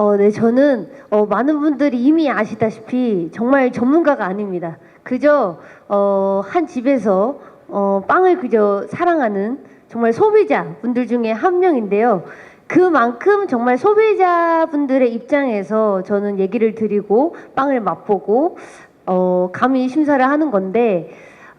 어, 네, 저는 어, 많은 분들이 이미 아시다시피 정말 전문가가 아닙니다. 그저 어, 한 집에서 어, 빵을 그저 사랑하는 정말 소비자 분들 중에 한 명인데요. 그만큼 정말 소비자 분들의 입장에서 저는 얘기를 드리고 빵을 맛보고 어, 감히 심사를 하는 건데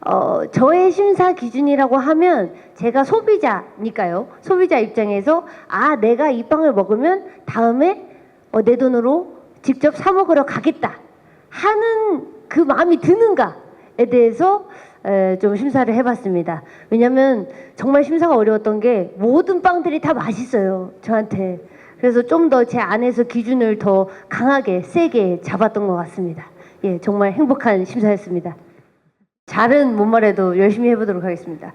어, 저의 심사 기준이라고 하면 제가 소비자니까요. 소비자 입장에서 아, 내가 이 빵을 먹으면 다음에 어, 내 돈으로 직접 사 먹으러 가겠다 하는 그 마음이 드는가에 대해서 에, 좀 심사를 해봤습니다. 왜냐하면 정말 심사가 어려웠던 게 모든 빵들이 다 맛있어요 저한테. 그래서 좀 더 제 안에서 기준을 더 강하게 세게 잡았던 것 같습니다. 예, 정말 행복한 심사였습니다. 잘은 못 말해도 열심히 해보도록 하겠습니다.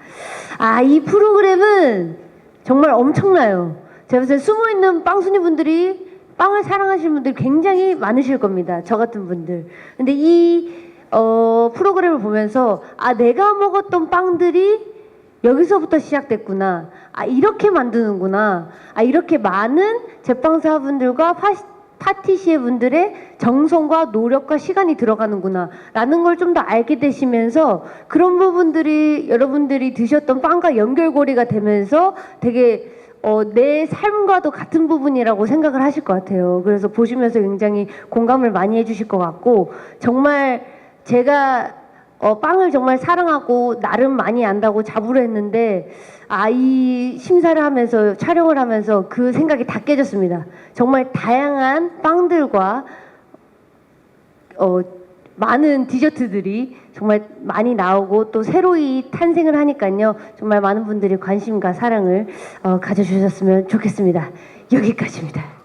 아, 이 프로그램은 정말 엄청나요. 제가 봤을 때 숨어 있는 빵순이 분들이 빵을 사랑하시는 분들이 굉장히 많으실 겁니다. 저 같은 분들. 근데 이 어, 프로그램을 보면서 아, 내가 먹었던 빵들이 여기서부터 시작됐구나. 아, 이렇게 만드는구나. 아, 이렇게 많은 제빵사분들과 파시, 파티시에 분들의 정성과 노력과 시간이 들어가는구나. 라는 걸 좀 더 알게 되시면서 그런 부분들이 여러분들이 드셨던 빵과 연결고리가 되면서 되게 어, 내 삶과도 같은 부분이라고 생각을 하실 것 같아요. 그래서 보시면서 굉장히 공감을 많이 해주실 것 같고 정말 제가 어, 빵을 정말 사랑하고 나름 많이 안다고 자부를 했는데 아, 이 심사를 하면서 촬영을 하면서 그 생각이 다 깨졌습니다. 정말 다양한 빵들과 어, 많은 디저트들이 정말 많이 나오고 또 새로이 탄생을 하니까요. 정말 많은 분들이 관심과 사랑을 어, 가져주셨으면 좋겠습니다. 여기까지입니다.